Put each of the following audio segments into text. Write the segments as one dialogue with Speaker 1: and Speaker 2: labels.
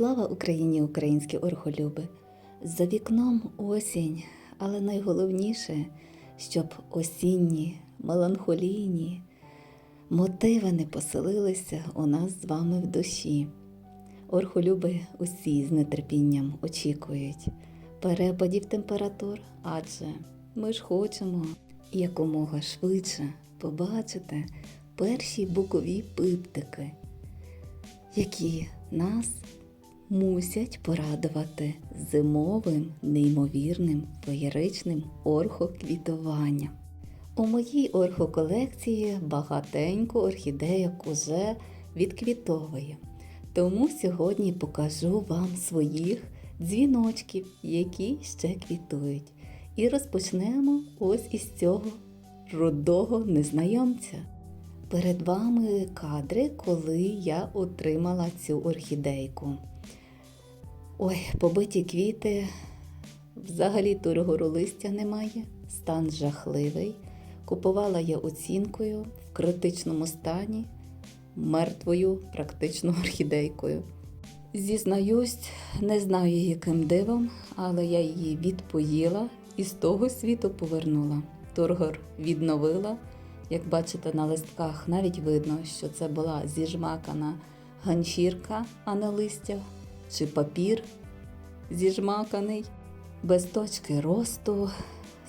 Speaker 1: Слава Україні, українські орхолюби! За вікном осінь, але найголовніше, щоб осінні, меланхолійні мотиви не поселилися у нас з вами в душі. Орхолюби усі з нетерпінням очікують перепадів температур, адже ми ж хочемо якомога швидше побачити перші букові пиптики, які нас мусять порадувати зимовим, неймовірним, феєричним орхоквітуванням. У моїй орхоколекції багатенько орхідеяк уже відквітовує. Тому сьогодні покажу вам своїх дзвіночків, які ще квітують. І розпочнемо ось із цього рудого незнайомця. Перед вами кадри, коли я отримала цю орхідейку. Ой, побиті квіти, взагалі тургору листя немає, стан жахливий. Купувала я оцінкою в критичному стані, мертвою практично орхідейкою. Зізнаюсь, не знаю, яким дивом, але я її відпоїла і з того світу повернула. Тургор відновила. Як бачите на листках, навіть видно, що це була зіжмакана ганчірка, а не листя, чи папір зіжмаканий, без точки росту,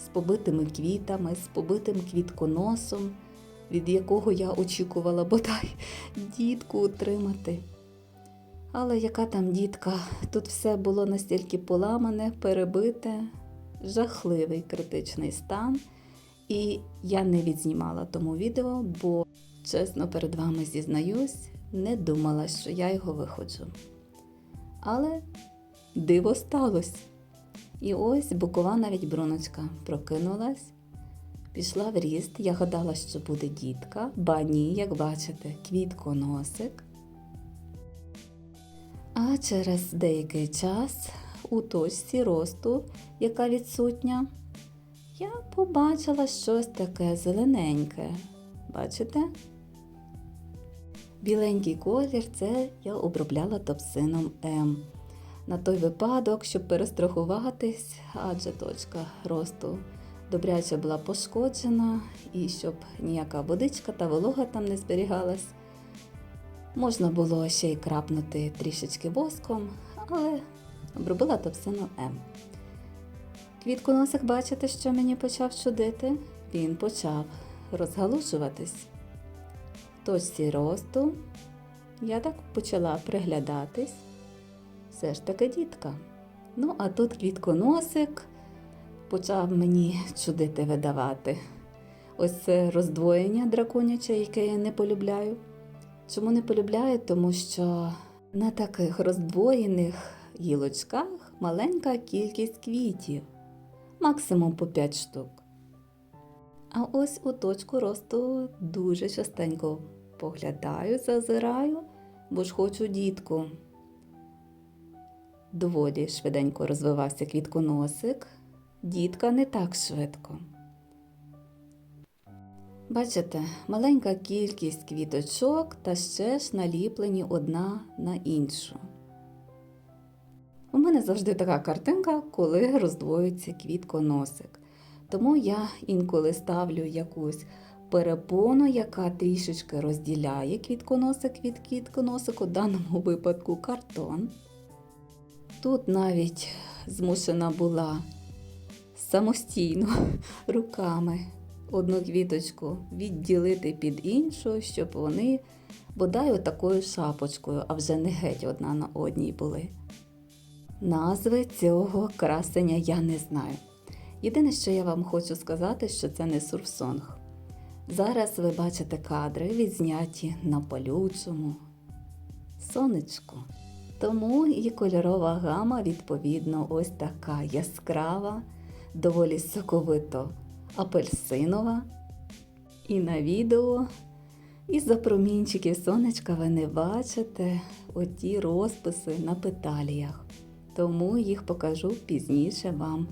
Speaker 1: з побитими квітами, з побитим квітконосом, від якого я очікувала бодай дітку отримати. Але яка там дітка? Тут все було настільки поламане, перебите, жахливий критичний стан. І я не відзнімала тому відео, бо, чесно, перед вами зізнаюсь, не думала, що я його виходжу. Але диво сталося. І ось бокова навіть бруночка прокинулась, пішла в ріст. Я гадала, що буде дітка, ба ні, як бачите, квітконосик. А через деякий час у точці росту, яка відсутня, я побачила щось таке зелененьке. Бачите? Біленький колір це я обробляла топсином М. На той випадок, щоб перестрахуватись, адже точка росту добряче була пошкоджена, і щоб ніяка водичка та волога там не зберігалась. Можна було ще й крапнути трішечки воском, але обробила топсином М. Квітконосик, бачите, що мені почав чудити? Він почав розгалужуватись. Точці росту я так почала приглядатись. Все ж таки дітка. Ну, а тут квітконосик почав мені чудити видавати. Ось це роздвоєння драконяче, яке я не полюбляю. Чому не полюбляю? Тому що на таких роздвоєних гілочках маленька кількість квітів максимум по 5 штук. А ось у точку росту дуже частенько поглядаю, зазираю, бо ж хочу дітку. Доволі швиденько розвивався квітконосик, дітка не так швидко. Бачите, маленька кількість квіточок та ще ж наліплені одна на іншу. У мене завжди така картинка, коли роздвоюється квітконосик. Тому я інколи ставлю якусь перепону, яка трішечки розділяє квітконосик від квітконосику, в даному випадку картон. Тут навіть змушена була самостійно руками одну квіточку відділити під іншу, щоб вони бодай отакою шапочкою, а вже не геть одна на одній були. Назви цього красення я не знаю. Єдине, що я вам хочу сказати, що це не сурфсонг. Зараз ви бачите кадри, відзняті на палючому сонечку. Тому і кольорова гама, відповідно, ось така яскрава, доволі соковито апельсинова. І на відео із-за промінчиків сонечка ви не бачите оті розписи на петаліях тому їх покажу пізніше вам,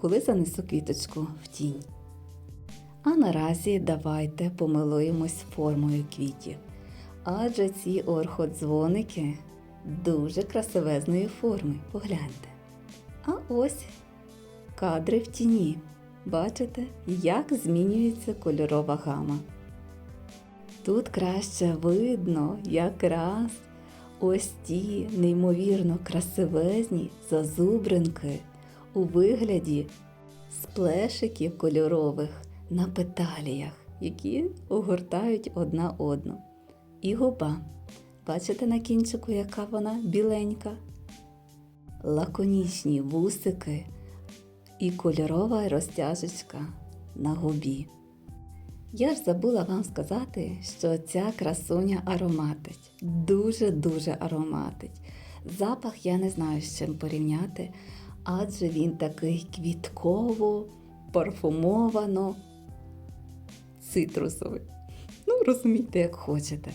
Speaker 1: коли занесу квіточку в тінь. А наразі давайте помилуємось формою квітів. Адже ці орходзвоники дуже красивезної форми. Погляньте. А ось кадри в тіні. Бачите, як змінюється кольорова гама. Тут краще видно якраз ось ті неймовірно красивезні зазубринки у вигляді сплешиків кольорових на петаліях, які огортають одна одну. І губа. Бачите на кінчику, яка вона біленька? Лаконічні вусики і кольорова розтяжечка на губі. Я ж забула вам сказати, що ця красуня ароматить. Дуже-дуже ароматить. Запах я не знаю з чим порівняти, адже він такий квітково, парфумовано, цитрусовий. Ну, розумійте, як хочете.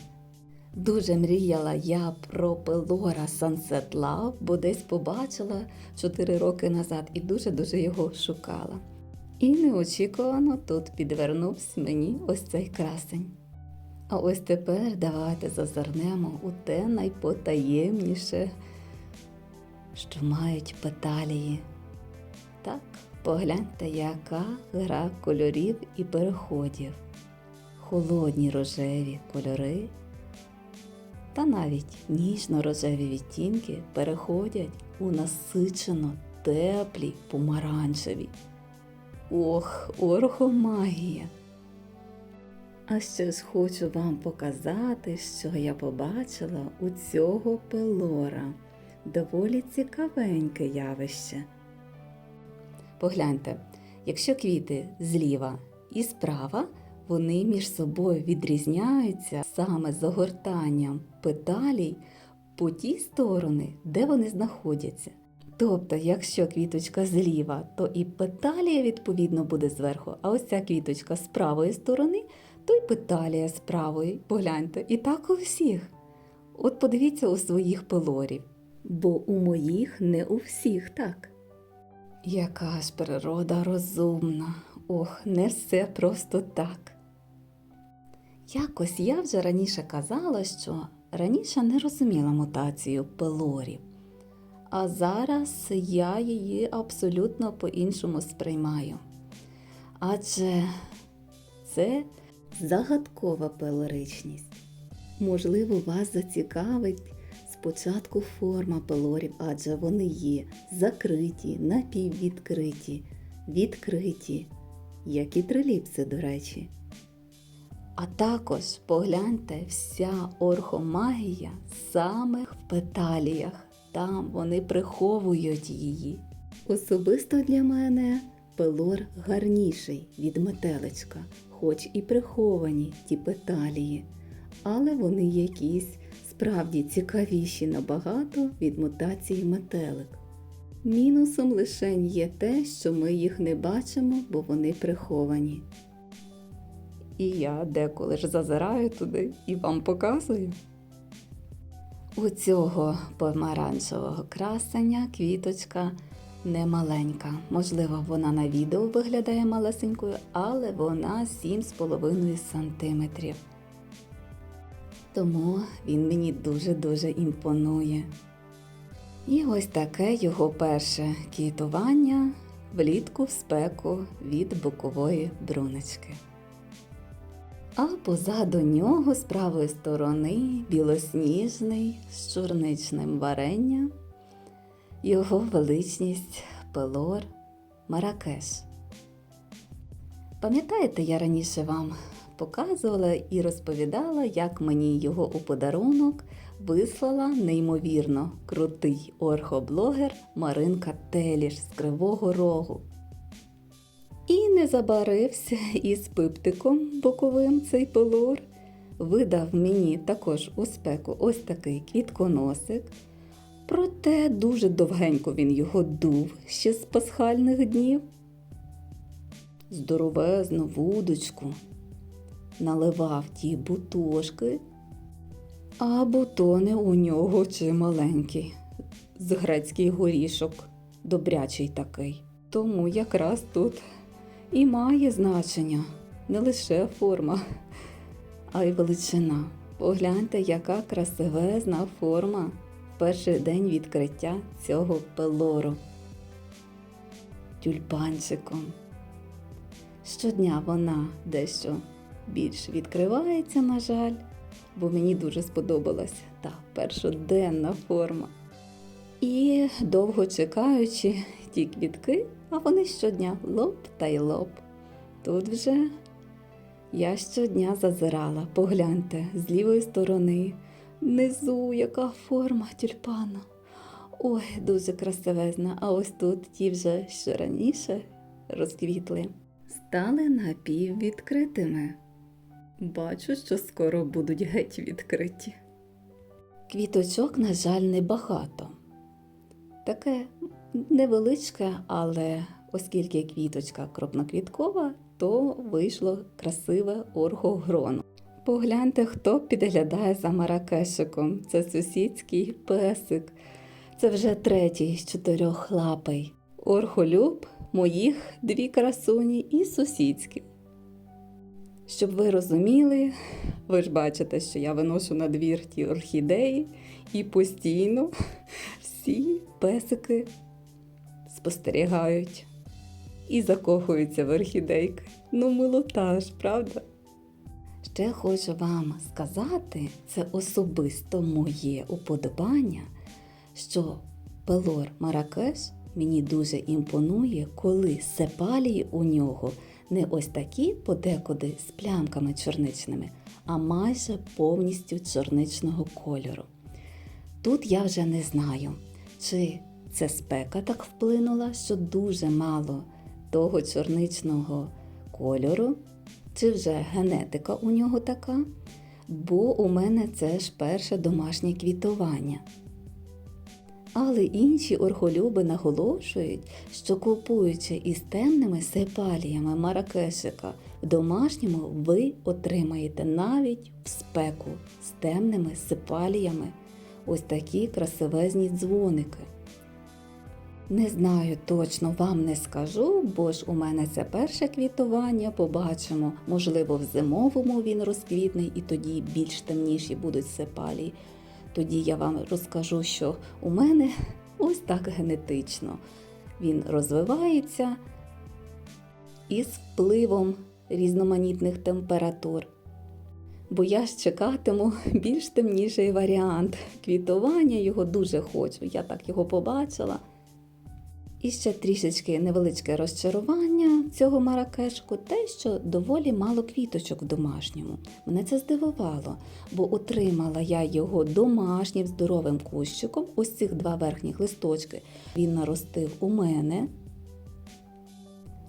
Speaker 1: Дуже мріяла я про Пелора Sunset Love, бо десь побачила 4 роки назад і дуже-дуже його шукала. І неочікувано тут підвернувся мені ось цей красень. А ось тепер давайте зазирнемо у те найпотаємніше, що мають петалії. Так, погляньте, яка гра кольорів і переходів. Холодні рожеві кольори та навіть ніжно-рожеві відтінки переходять у насичено теплі помаранчеві. Ох, оргомагія! А ж хочу вам показати, що я побачила у цього пелора. Доволі цікавеньке явище. Погляньте, якщо квіти зліва і справа, вони між собою відрізняються саме загортанням петалій по ті сторони, де вони знаходяться. Тобто, якщо квіточка зліва, то і петалія відповідно буде зверху, а ось ця квіточка з правої сторони, то й петалія з правої. Погляньте, і так у всіх. От подивіться у своїх пелорів, бо у моїх не у всіх так. Яка ж природа розумна, ох, не все просто так. Якось я вже раніше казала, що раніше не розуміла мутацію пелорів. А зараз я її абсолютно по-іншому сприймаю. Адже це загадкова пелоричність. Можливо, вас зацікавить спочатку форма пелорів, адже вони є закриті, напіввідкриті, відкриті, як і триліпси, до речі. А також погляньте, вся орхомагія саме в петаліях. Там вони приховують її. Особисто для мене пелор гарніший від метеличка, хоч і приховані ті петалії, але вони якісь справді цікавіші набагато від мутації метелик. Мінусом лише є те, що ми їх не бачимо, бо вони приховані. І я деколи ж зазираю туди і вам показую. У цього помаранчевого красення квіточка не маленька. Можливо, вона на відео виглядає малесенькою, але вона 7,5 см. Тому він мені дуже-дуже імпонує. І ось таке його перше квітування влітку в спеку від бокової бруночки. А позаду нього з правої сторони білосніжний з чорничним варенням, його величність Пелор Маракеш. Пам'ятаєте, я раніше вам показувала і розповідала, як мені його у подарунок вислала неймовірно крутий орхоблогер Маринка Теліш з Кривого Рогу. І не забарився із пиптиком боковим цей пелор. Видав мені також у спеку ось такий квітконосик. Проте дуже довгенько він його дув ще з пасхальних днів. Здоровезну вудочку наливав ті бутошки, а бутони у нього чималенькі, з грецький горішок, добрячий такий. Тому якраз тут і має значення не лише форма, а й величина. Погляньте, яка красивезна форма перший день відкриття цього пелору тюльпанчиком. Щодня вона дещо більш відкривається, на жаль, бо мені дуже сподобалася та першоденна форма. І довго чекаючи ті квітки, а вони щодня лоп та й лоп. Тут вже я щодня зазирала, погляньте, з лівої сторони, внизу яка форма тюльпана. Ой, дуже красивезна. А ось тут ті вже що раніше розквітли, стали напіввідкритими. Бачу, що скоро будуть геть відкриті. Квіточок, на жаль, небагато. Таке невеличке, але оскільки квіточка крупноквіткова, то вийшло красиве оргогроно. Погляньте, хто підглядає за маракешиком. Це сусідський песик. Це вже третій з чотирьох лапей. Орхолюб, моїх дві красуні і сусідські. Щоб ви розуміли, ви ж бачите, що я виношу на двір ті орхідеї, і постійно всі песики спостерігають і закохуються в орхідейки. Ну, милота ж, правда? Ще хочу вам сказати, це особисто моє уподобання, що пелор Маракеш мені дуже імпонує, коли сепалії у нього не ось такі подекуди з плямками чорничними, а майже повністю чорничного кольору. Тут я вже не знаю, чи це спека так вплинула, що дуже мало того чорничного кольору, чи вже генетика у нього така, бо у мене це ж перше домашнє квітування. Але інші орхолюби наголошують, що купуючи із темними сепаліями маракешика в домашньому, ви отримаєте навіть в спеку з темними сепаліями ось такі красивезні дзвоники. Не знаю, точно вам не скажу, бо ж у мене це перше квітування. Побачимо, можливо, в зимовому він розквітне і тоді більш темніші будуть сепалії. Тоді я вам розкажу, що у мене ось так генетично. Він розвивається із впливом різноманітних температур. Бо я ж чекатиму більш темніший варіант. Квітування його дуже хочу. Я так його побачила. І ще трішечки невеличке розчарування цього маракешку, те, що доволі мало квіточок в домашньому. Мене це здивувало, бо отримала я його домашнім здоровим кущиком, ось цих два верхніх листочки. Він наростив у мене.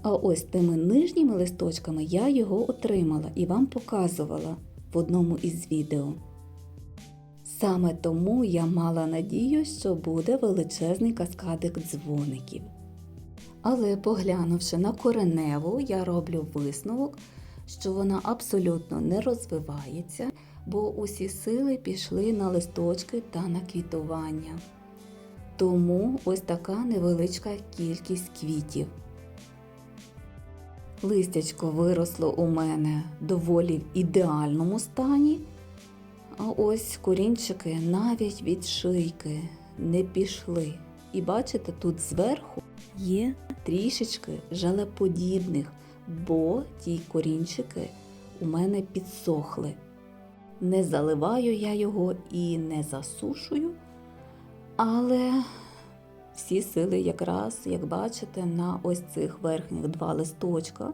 Speaker 1: А ось тими нижніми листочками я його отримала і вам показувала в одному із відео. Саме тому я мала надію, що буде величезний каскадик дзвоників. Але поглянувши на кореневу, я роблю висновок, що вона абсолютно не розвивається, бо усі сили пішли на листочки та на квітування. Тому ось така невеличка кількість квітів. Листячко виросло у мене доволі в ідеальному стані. А ось корінчики навіть від шийки не пішли. І бачите, тут зверху є трішечки жалеподібних, бо ті корінчики у мене підсохли. Не заливаю я його і не засушую, але всі сили якраз, як бачите, на ось цих верхніх два листочка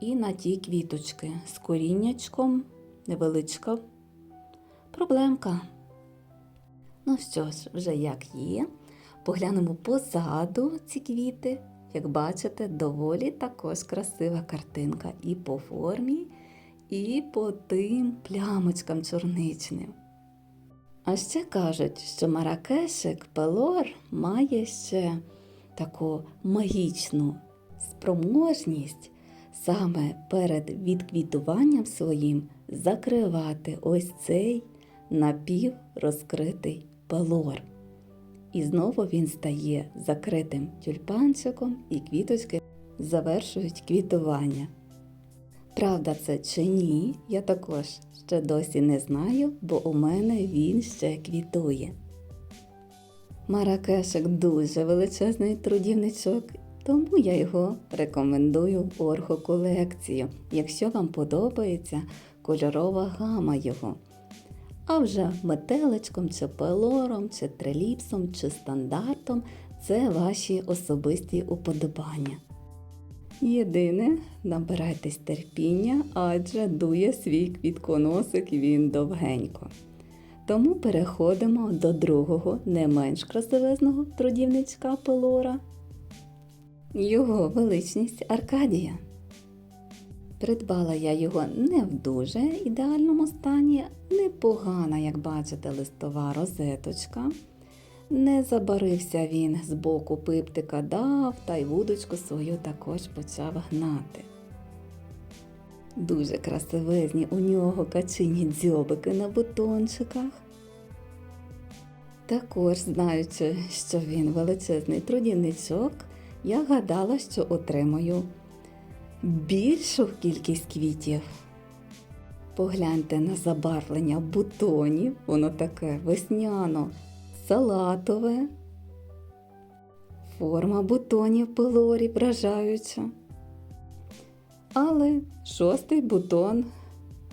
Speaker 1: і на ті квіточки з коріннячком невеличка проблемка. Ну що ж, вже як є. Поглянемо позаду ці квіти. Як бачите, доволі також красива картинка і по формі, і по тим плямочкам чорничним. А ще кажуть, що маракешик пелор має ще таку магічну спроможність саме перед відквітуванням своїм закривати ось цей напіврозкритий пелор. І знову він стає закритим тюльпанчиком, і квіточки завершують квітування. Правда це чи ні, я також ще досі не знаю, бо у мене він ще квітує. Маракешик дуже величезний трудівничок, тому я його рекомендую в оргоколекцію, якщо вам подобається кольорова гама його. А вже метеличком, чи пелором, чи триліпсом, чи стандартом це ваші особисті уподобання. Єдине, набирайтесь терпіння, адже дує свій квітконосик він довгенько. Тому переходимо до другого, не менш красивезного трудівничка Пелора. Його величність Аркадія. Придбала я його не в дуже ідеальному стані, непогана, як бачите, листова розеточка. Не забарився він з боку пиптика дав, та й вудочку свою також почав гнати. Дуже красивезні у нього качині дзьобики на бутончиках. Також, знаючи, що він величезний трудівничок, я гадала, що отримаю більшу кількість квітів. Погляньте на забарвлення бутонів, воно таке весняно, салатове. Форма бутонів пилорі вражаюча. Але шостий бутон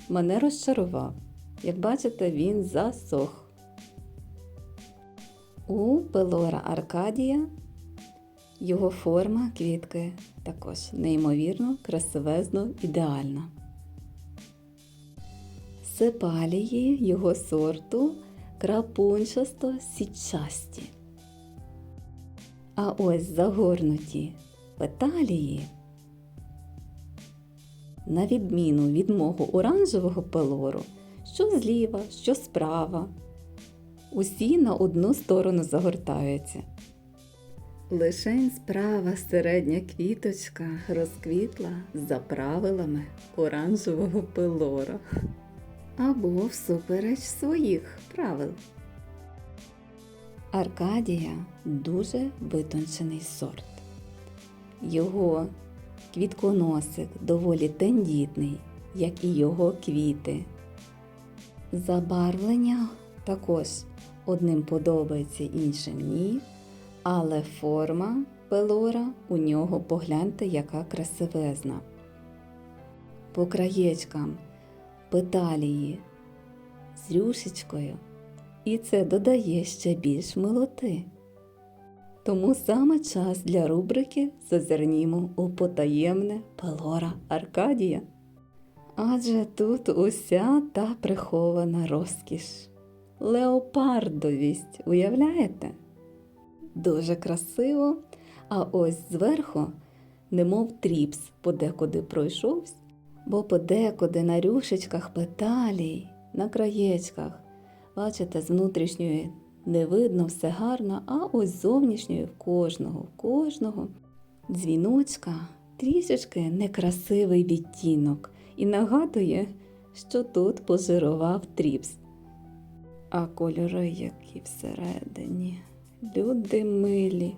Speaker 1: мене розчарував. Як бачите, він засох. У пелора Аркадія його форма квітки також неймовірно, красивезно, ідеальна. Сепалії його сорту крапунчасто січасті. А ось загорнуті петалії, на відміну від мого оранжевого пелору, що зліва, що справа, усі на одну сторону загортаються. Лишень справа середня квіточка розквітла за правилами оранжевого пилора або всупереч своїх правил. Аркадія дуже витончений сорт. Його квітконосик доволі тендітний, як і його квіти. Забарвлення також одним подобається, іншим ні. Але форма пелора у нього погляньте, яка красивезна. По краєчкам петалії з рюшечкою, і це додає ще більш милоти. Тому саме час для рубрики Зазирнімо у потаємне пелора Аркадія. Адже тут уся та прихована розкіш. Леопардовість, уявляєте? Дуже красиво, а ось зверху, немов тріпс, подекуди пройшовсь, бо подекуди на рюшечках петалій, на краєчках. Бачите, з внутрішньої не видно все гарно, а ось зовнішньої в кожного, в кожного дзвіночка трішечки некрасивий відтінок і нагадує, що тут позирував тріпс. А кольори які всередині. Люди милі.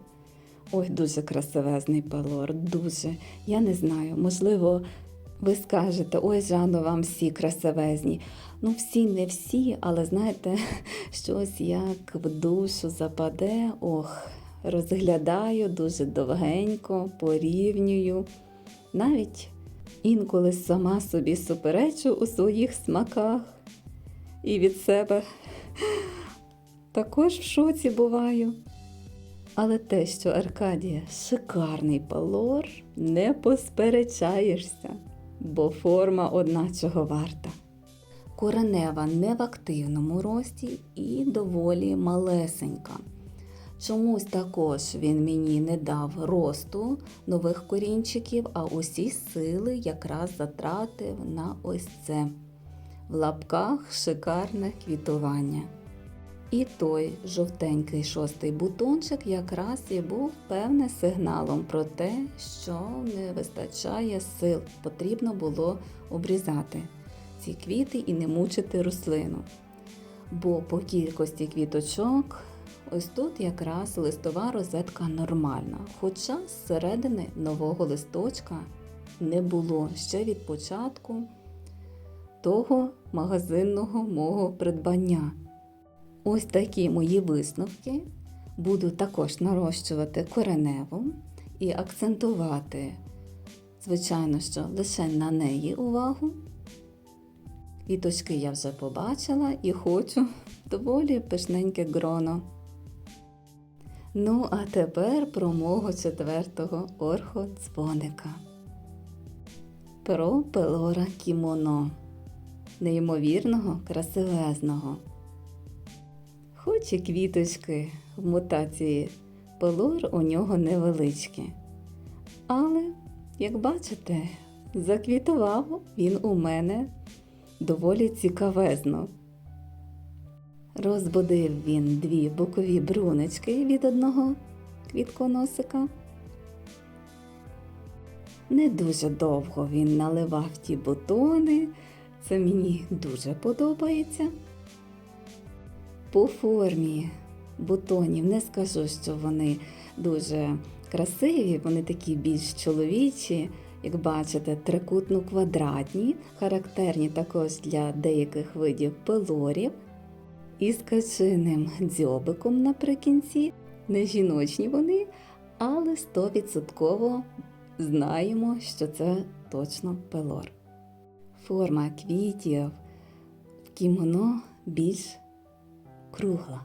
Speaker 1: Ой, дуже красивезний пелор, дуже. Я не знаю, можливо, ви скажете, ой, Жанно, вам всі красивезні. Ну, всі, не всі, але знаєте, щось як в душу западе, ох, розглядаю дуже довгенько, порівнюю. Навіть інколи сама собі суперечу у своїх смаках і від себе також в шоці буваю. Але те, що Аркадія шикарний палор, не посперечаєшся, бо форма одна чого варта. Коренева не в активному рості і доволі малесенька. Чомусь також він мені не дав росту нових корінчиків, а усі сили якраз затратив на ось це. В лапках шикарне квітування. І той жовтенький шостий бутончик якраз і був певне сигналом про те, що не вистачає сил, потрібно було обрізати ці квіти і не мучити рослину. Бо по кількості квіточок ось тут якраз листова розетка нормальна, хоча з середини нового листочка не було ще від початку того магазинного мого придбання. Ось такі мої висновки. буду також нарощувати кореневу і акцентувати, звичайно, що лише на неї увагу. Квіточки я вже побачила і хочу доволі пишненьке гроно. Ну, а тепер про мого четвертого орходзвоника. Про пелора кімоно, неймовірного, красивезного. Хоч і квіточки в мутації пелор у нього невеличкі. Але, як бачите, заквітував він у мене доволі цікавезно. Розбудив він дві бокові бруночки від одного квітконосика. Не дуже довго він наливав ті бутони, це мені дуже подобається. По формі бутонів не скажу, що вони дуже красиві, вони такі більш чоловічі, як бачите, трикутно-квадратні, характерні також для деяких видів пелорів. Із качиним дзьобиком наприкінці. Не жіночні вони, але 100% знаємо, що це точно пелор. Форма квітів в кімоно більш кругла.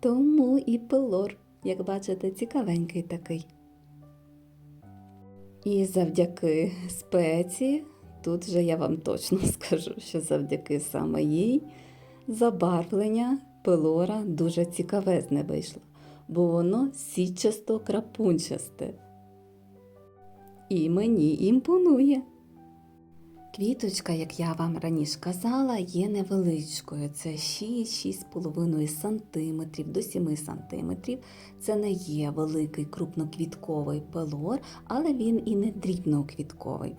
Speaker 1: Тому і пелор, як бачите, цікавенький такий. І завдяки спеції, тут же я вам точно скажу, що завдяки саме їй забарвлення пелора дуже цікавезне вийшло, бо воно січасто крапунчасте. І мені імпонує. Квіточка, як я вам раніше казала, є невеличкою. Це 6-6,5 см до 7 см. Це не є великий крупноквітковий пелор, але він і не дрібноквітковий.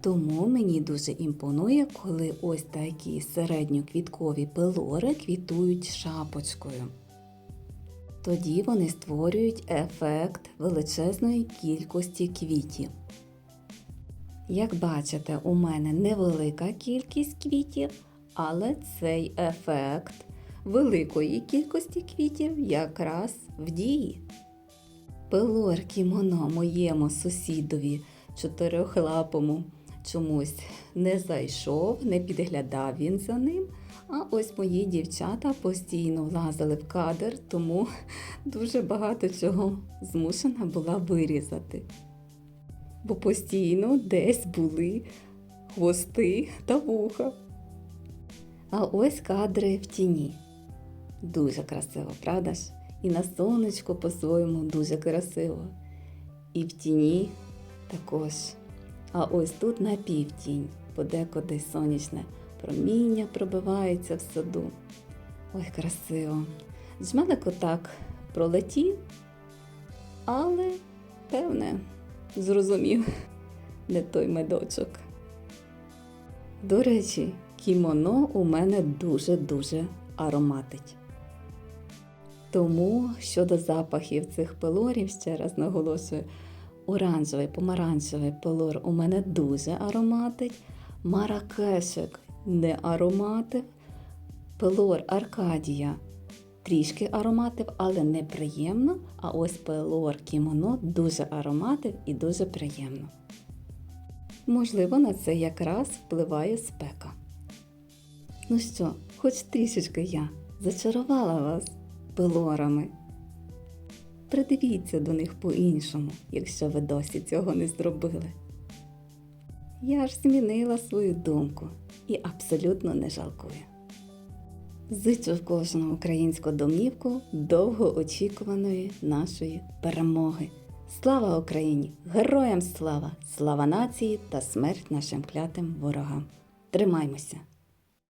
Speaker 1: Тому мені дуже імпонує, коли ось такі середньоквіткові пелори квітують шапочкою. Тоді вони створюють ефект величезної кількості квітів. Як бачите, у мене невелика кількість квітів, але цей ефект великої кількості квітів якраз в дії. Пелор кімоно моєму сусідові чотирьохлапому чомусь не зайшов, не підглядав він за ним. А ось мої дівчата постійно влазили в кадр, тому дуже багато чого змушена була вирізати. Бо постійно десь були хвости та вуха. А ось кадри в тіні. Дуже красиво, правда ж? І на сонечку по-своєму дуже красиво. І в тіні також. А ось тут напівтінь, подекуди сонячне проміння пробивається в саду. Ой, красиво. Жмелик отак пролетів, але, певне, зрозумів, не той медочок. До речі, кімоно у мене дуже-дуже ароматить. Тому щодо запахів цих пелорів, ще раз наголошую, оранжевий, помаранчевий пелор у мене дуже ароматить, маракешик не ароматив, пелор Аркадія трішки ароматив, але неприємно. А ось пелор кімоно дуже ароматив і дуже приємно. Можливо, на це якраз впливає спека. Ну що, хоч трішечки я зачарувала вас пелорами. Придивіться до них по-іншому, якщо ви досі цього не зробили. Я ж змінила свою думку і абсолютно не жалкую. Зичу в кожну українську домівку довгоочікуваної нашої перемоги. Слава Україні! Героям слава! Слава нації та смерть нашим клятим ворогам! Тримаймося!